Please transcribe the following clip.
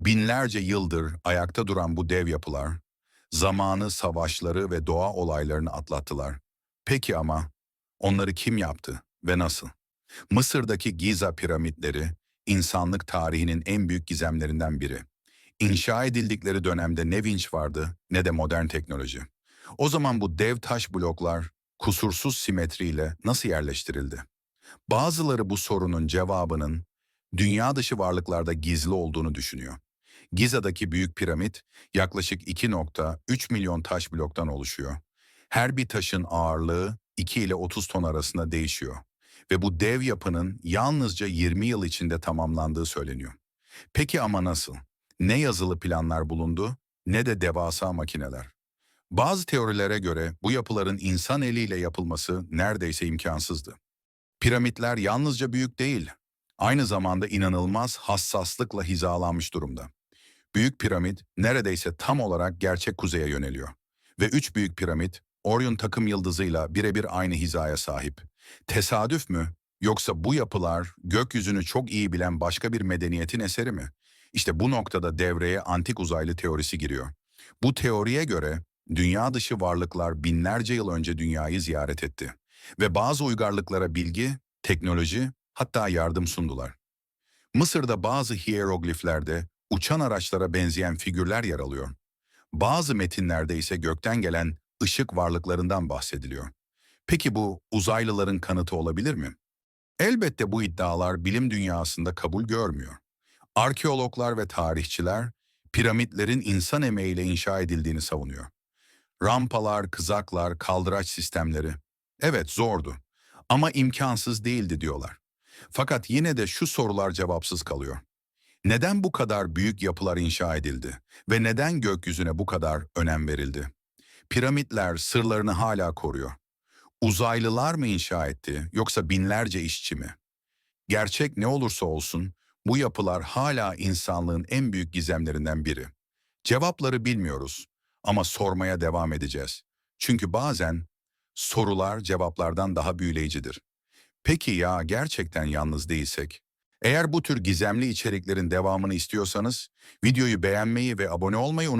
Binlerce yıldır ayakta duran bu dev yapılar, zamanı, savaşları ve doğa olaylarını atlattılar. Peki ama onları kim yaptı ve nasıl? Mısır'daki Giza piramitleri, insanlık tarihinin en büyük gizemlerinden biri. İnşa edildikleri dönemde ne vinç vardı ne de modern teknoloji. O zaman bu dev taş bloklar kusursuz simetriyle nasıl yerleştirildi? Bazıları bu sorunun cevabının dünya dışı varlıklarda gizli olduğunu düşünüyor. Giza'daki büyük piramit yaklaşık 2.3 milyon taş bloktan oluşuyor. Her bir taşın ağırlığı 2 ile 30 ton arasında değişiyor. Ve bu dev yapının yalnızca 20 yıl içinde tamamlandığı söyleniyor. Peki ama nasıl? Ne yazılı planlar bulundu ne de devasa makineler. Bazı teorilere göre bu yapıların insan eliyle yapılması neredeyse imkansızdı. Piramitler yalnızca büyük değil, aynı zamanda inanılmaz hassaslıkla hizalanmış durumda. Büyük piramit neredeyse tam olarak gerçek kuzeye yöneliyor. Ve üç büyük piramit Orion takım yıldızıyla birebir aynı hizaya sahip. Tesadüf mü? Yoksa bu yapılar gökyüzünü çok iyi bilen başka bir medeniyetin eseri mi? İşte bu noktada devreye antik uzaylı teorisi giriyor. Bu teoriye göre dünya dışı varlıklar binlerce yıl önce dünyayı ziyaret etti. Ve bazı uygarlıklara bilgi, teknoloji, hatta yardım sundular. Mısır'da bazı hierogliflerde uçan araçlara benzeyen figürler yer alıyor. Bazı metinlerde ise gökten gelen ışık varlıklarından bahsediliyor. Peki bu uzaylıların kanıtı olabilir mi? Elbette bu iddialar bilim dünyasında kabul görmüyor. Arkeologlar ve tarihçiler piramitlerin insan emeğiyle inşa edildiğini savunuyor. Rampalar, kızaklar, kaldıraç sistemleri. Evet zordu ama imkansız değildi diyorlar. Fakat yine de şu sorular cevapsız kalıyor. Neden bu kadar büyük yapılar inşa edildi ve neden gökyüzüne bu kadar önem verildi? Piramitler sırlarını hala koruyor. Uzaylılar mı inşa etti yoksa binlerce işçi mi? Gerçek ne olursa olsun bu yapılar hala insanlığın en büyük gizemlerinden biri. Cevapları bilmiyoruz ama sormaya devam edeceğiz. Çünkü bazen sorular cevaplardan daha büyüleyicidir. Peki ya gerçekten yalnız değilsek? Eğer bu tür gizemli içeriklerin devamını istiyorsanız videoyu beğenmeyi ve abone olmayı unutmayın.